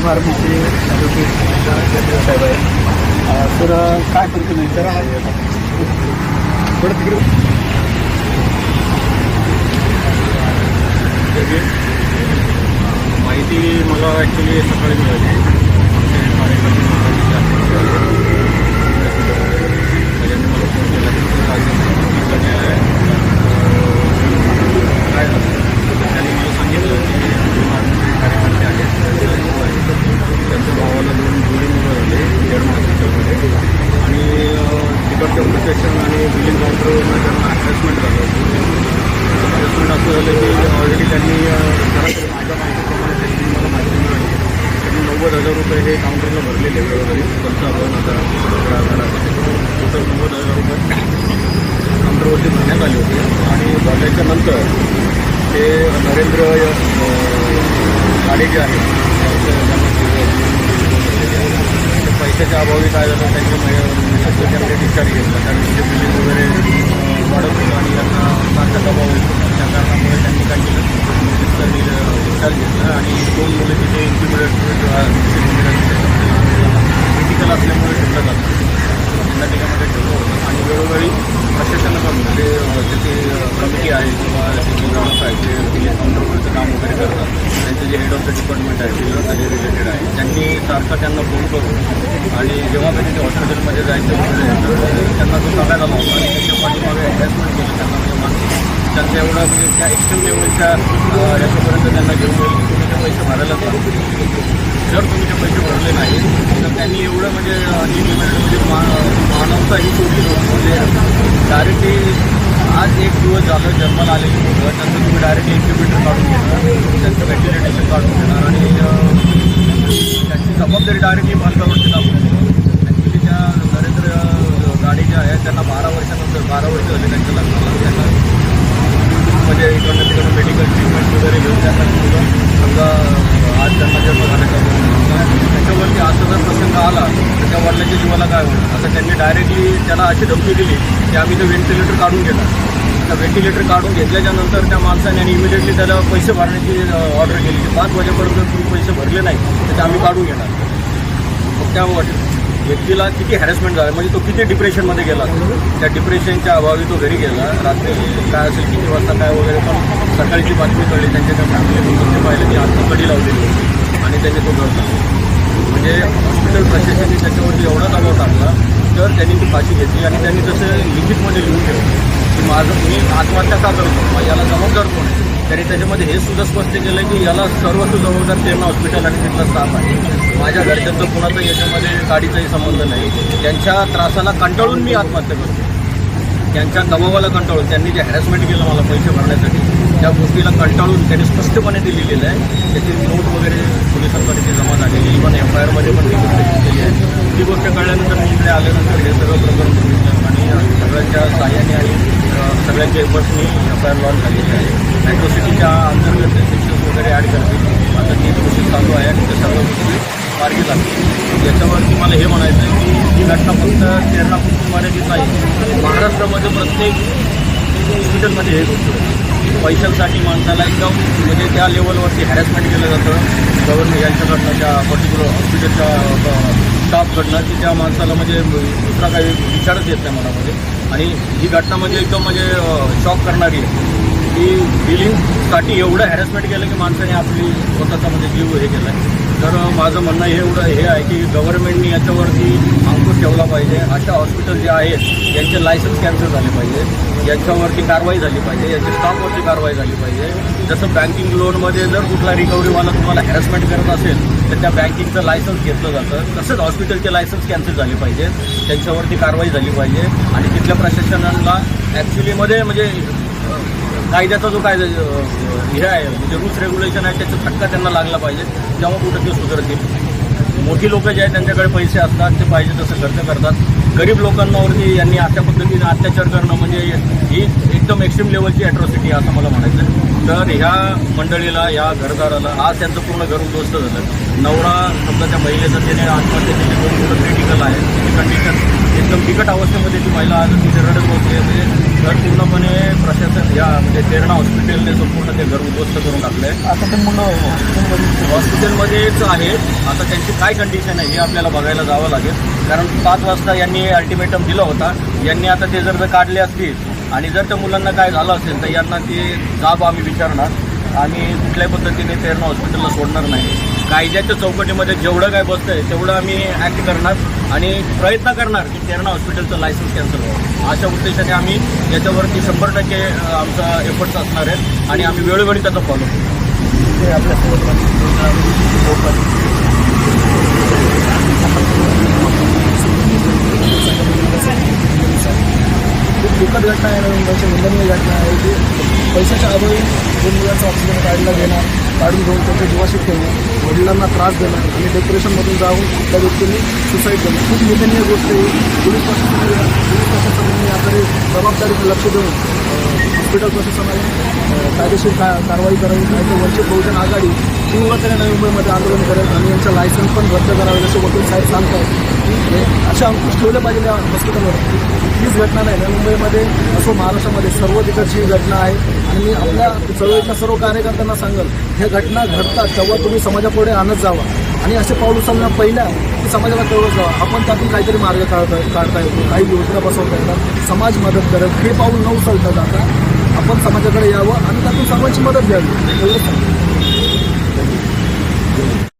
Pharmacy साहेब आहे अं, sir काय करतो नाही सर थोडं तिकडे. माहिती मला ॲक्च्युली सकाळी मिळाली आमचे कार्यकर्ते महाराष्ट्राचे आहेत. त्याच्याने मला फोन केला की तुझं काय झालं? म्हटलं काय आहे? अं, काय झालं तर त्यांनी मला सांगितलं की आमचे महाराष्ट्राचे कार्यकर्ते आहेत त्यांच्या भावाला दोन जुळी मुलं झाले दीड मासाच्यामध्ये आणि अं, तिकडच्या आणि बिलिंग काउंटरवरून त्यांना अटॅचमेंट झालं होतं. असं झालं की ऑलरेडी त्यांनी माझ्या माहितीप्रमाणे त्यांनी मला माहिती मिळाली त्यांनी नव्वद हजार रुपये हे काउंटरला भरलेले वेळोवेळी. पंचावन्न हजार हजार टोटल नव्वद हजार रुपये काउंटरवरती भरण्यात आले होते. आणि भरल्याच्या नंतर ते नरेंद्र गाडी जे आहे पैशाच्या अभावी काय झालं त्यांच्या मिसेसचं त्यांनी डिस्चार्ज घेतला कारण तिथे बिलिंग वगैरे वाढत होतं आणि त्यांना सारखा अभाव होतो. त्या कारणामुळे त्यांनी काय केलं? मिसेसचं डिस्चार्ज घेतला. आणि दोन मुलं तिथे क्रिटिकल असल्यामुळे ठेवलं जातं. त्या ठिकाणामध्ये ठेवलं होतं. आणि वेळोवेळी प्रशासनाकडून जे तिथे कमिटी आहे किंवा त्याचे ग्राहक आहे ते तिथे काम वगैरे करतात. त्यांचे जे हेड ऑफ द डिपार्टमेंट आहे किंवा जे रिलेटेड आहे. त्यांनी सारखं त्यांना फोन करून आणि जेव्हा कधी ते हॉस्पिटलमध्ये जायचं वगैरे त्यांना तो सांगायला लावला आणि त्यांच्या पाठीमागे अटॅचमेंट केलं त्यांना म्हणजे मानसिक त्यांचं एवढं म्हणजे त्या एक्स्ट्रीम लेवलच्या याच्यापर्यंत त्यांना घेऊन येईल तुम्ही ते पैसे भरायलाच लागतील जर तुम्ही ते पैसे भरले नाही तर त्यांनी एवढं म्हणजे म्हणजे, म्हणजे मा- मानवता ही सोडली म्हणजे डायरेक्टली आज एक दिवस झालं जन्माला आलेली मुलं. त्यांचं तुम्ही डायरेक्टली इन्क्युबेटर काढून घेणार त्यांचं व्हेंटिलेटेशन काढून घेणार आणि त्यांची जबाबदारी डायरेक्टली पालकावरती दाखवून ॲक्च्युली त्या नरेंद्र गाडी ज्या आहेत त्यांना बारा वर्षानंतर बारा वर्ष झाले त्यांच्या लग्नाला त्यांना. म्हणजे इकडनं तिकडनं मेडिकल ट्रीटमेंट वगैरे घेऊन त्यांना समजा आज त्यांना जन्म झाल्याचा त्याच्यावरती असं जर प्रसंग आला तर त्या वडिलांच्या जीवाला काय होईल आता त्यांनी डायरेक्टली त्याला अशी धमकी दिली की आम्ही ते व्हेंटिलेटर काढून घेणार. त्या व्हेंटिलेटर काढून घेतल्याच्या नंतर त्या माणसाने आणि इमिडिएटली त्याला पैसे भरण्याची ऑर्डर केली. की पाच वाजेपर्यंत तुम्ही पैसे भरले नाही तर ते आम्ही काढून घेणार. मग त्या व्यक्तीला किती हॅरेसमेंट झाला? म्हणजे तो किती डिप्रेशनमध्ये गेला? त्या डिप्रेशनच्या अभावी तो घरी गेला. रात्री काय असेल किती वाजता काय वगैरे पण सकाळची बातमी कळली. त्यांच्या त्या फॅमिलीतून ते पाहिलं की आत्ता कडी लावलेली होती आणि त्याने तो घर म्हणजे हॉस्पिटल प्रशासनाने त्याच्यावरती एवढा दबाव टाकला तर त्यांनी ती फाशी घेतली आणि त्यांनी तसं लिखितमध्ये लिहून ठेवलं की माझं मी आत्महत्या का करतो? मग याला जबाबदार कोण आहे? त्यांनी त्याच्यामध्ये हे सुद्धा स्पष्ट केलं की याला सर्वच जबाबदार त्यांना हॉस्पिटल आणि तिथला स्टाफ आहे. माझ्या घरच्यांचं कुणाचं याच्यामध्ये गाडीचाही संबंध नाही. त्यांच्या त्रासाला कंटाळून मी आत्महत्या करतो. त्यांच्या दबावाला कंटाळून त्यांनी जे हॅरॅसमेंट केलं मला पैसे भरण्यासाठी त्या गोष्टीला कंटाळून त्यांनी स्पष्टपणे ते लिहिलेलं आहे. त्याची नोट वगैरे पोलिसांकडे ती जमा झालेली इव्हन एफ आय आरमध्ये पण ती गोष्ट घेतलेली आहे ती गोष्ट कळल्यानंतर मी इकडे आल्यानंतर हे सगळं प्रकरण आणि सगळ्यांच्या सहाय्याने आणि सगळ्यांच्या एफर्ट्सनी एफ आय आर लॉन्च झालेली आहे. मेट्रोसिटीच्या अंतर्गत सेक्शन्स वगैरे ॲड करतील आता ती प्रोसेस चालू आहे आणि त्या सर्व गोष्टी मार्गी लागतील. याच्यावरती मला हे म्हणायचं आहे की ही घटना फक्त तेरणा मर्यादित नाही महाराष्ट्रामध्ये प्रत्येक हॉस्पिटलमध्ये हे गोष्ट पैशांसाठी माणसाला एकदम म्हणजे त्या लेवलवरती हॅरॅसमेंट केलं जातं. गव्हर्नमेंट यांच्याकडनं त्या पर्टिक्युलर हॉस्पिटलच्या स्टाफकडनं की त्या माणसाला म्हणजे दुसरा काही विचारच येत नाही मनामध्ये. आणि ही घटना म्हणजे एकदम म्हणजे शॉक करणारी आहे. की बिलिंगसाठी एवढं हॅरॅसमेंट केलं की माणसाने आपली स्वतःचा म्हणजे जीव हे केला तर माझं म्हणणं हे एवढं हे आहे की गव्हर्नमेंटनी याच्यावरती अंकुश पाहिजे. अशा हॉस्पिटल जे आहेत यांचे लायसन्स कॅन्सल झाले पाहिजे. यांच्यावरती कारवाई झाली पाहिजे. यांच्या स्टॉकवरती कारवाई झाली पाहिजे. जसं बँकिंग लोनमध्ये जर कुठला रिकव्हरीवाला तुम्हाला हॅरसमेंट करत असेल तर त्या बँकिंगचं लायसन्स घेतलं जातं. तसंच हॉस्पिटलचे लायसन्स कॅन्सल झाले पाहिजे. त्यांच्यावरती कारवाई झाली पाहिजे. आणि तिथल्या प्रशासनाला ॲक्च्युलीमध्ये म्हणजे कायद्याचा जो कायदा हे आहे म्हणजे रूल्स रेग्युलेशन आहे त्याचा फटका त्यांना लागला पाहिजे. तेव्हा कुठं ते सुधारतील? मोठी लोक जे आहेत त्यांच्याकडे पैसे असतात ते पाहिजे तसं खर्च करतात. गरीब लोकांवरती यांनी अशा पद्धतीने अत्याचार करणं म्हणजे ही एकदम एक्स्ट्रीम लेवलची अॅट्रॉसिटी असं मला म्हणायचं आहे. तर ह्या मंडळीला या घरदाराला आज त्यांचं पूर्ण घर उद्ध्वस्त झालं. नवरा समजा त्या महिलेचं त्याने आत्महत्या केली दोन मुलं क्रिटिकल आहे. त्याची कंडिशन एकदम बिकट अवस्थेमध्ये ती महिला आज तिथे रडत बसली म्हणजे या म्हणजे तेरणा हॉस्पिटलने संपूर्ण ते घर उद्ध्वस्त करून टाकलं आहे आता ते मुलं हॉस्पिटलमध्ये हॉस्पिटलमध्येच आहे आता त्यांची काय कंडिशन आहे हे आपल्याला बघायला जावं लागेल. कारण पाच वाजता यांनी अल्टिमेटम दिला होता. यांनी आता ते जर जर काढले असतील आणि जर त्या मुलांना काय झालं असेल तर यांना ते जाब आम्ही विचारणार. आणि कुठल्याही पद्धतीने तेरणा हॉस्पिटलला सोडणार नाही. कायद्याच्या चौकटीमध्ये जेवढं काय बसतंय तेवढं आम्ही ॲक्ट करणार. आणि प्रयत्न करणार की तेरणा हॉस्पिटलचं लायसन्स कॅन्सल व्हावं. अशा उद्देशाने आम्ही याच्यावरती शंभर टक्के आमचा एफर्ट्स असणार आहेत आणि आम्ही वेळोवेळी त्याचा फॉलो करू. ते खूप दुःखद घटना आहे नवीन निंदनीय घटना आहे की पैशाच्या अभावी दोन मुलांचा ऑक्सिजन काढला घेणार काढून घेऊन त्यांच्या जीवाशी ठेवणं वडिलांना त्रास देणं आणि डिप्रेशनमधून जाऊन त्या व्यक्तींनी सुसाईड करणं खूप निंदनीय गोष्ट आहे. पोलीस प्रशासनाने पोलीस प्रशासनाने याकडे जबाबदारीने लक्ष देऊन हॉस्पिटल प्रशासनाने कायदेशीर का कारवाई करावी नाही तर वंचित बहुजन आघाडी तीव्रतेने नवी मुंबईमध्ये आंदोलन करेल आणि यांचं लायसन्स पण रद्द करावे असे वकील साहेब सांगतात की अशा अंकुश ठेवले पाहिजे त्या हॉस्पिटलवर इथलीच घटना नाही. नवी मुंबईमध्ये असो महाराष्ट्रामध्ये सर्व तिकडची ही घटना आहे. आणि मी आपल्या चळवळीतल्या सर्व कार्यकर्त्यांना सांगेल ह्या घटना घडतात तेव्हा तुम्ही समाजापुढे आणत जावा. आणि असे पाऊल उचलण्या पहिल्या की समाजाला कळवत जावा. आपण त्यातून काहीतरी मार्ग काढता काढता येतो काही योजना बसवता येतात. समाज मदत करेल. हे पाऊल न उचलता जाता आपण समाजाकडे यावं आणि त्यातून सर्वांची मदत घ्यावी. एवढंच.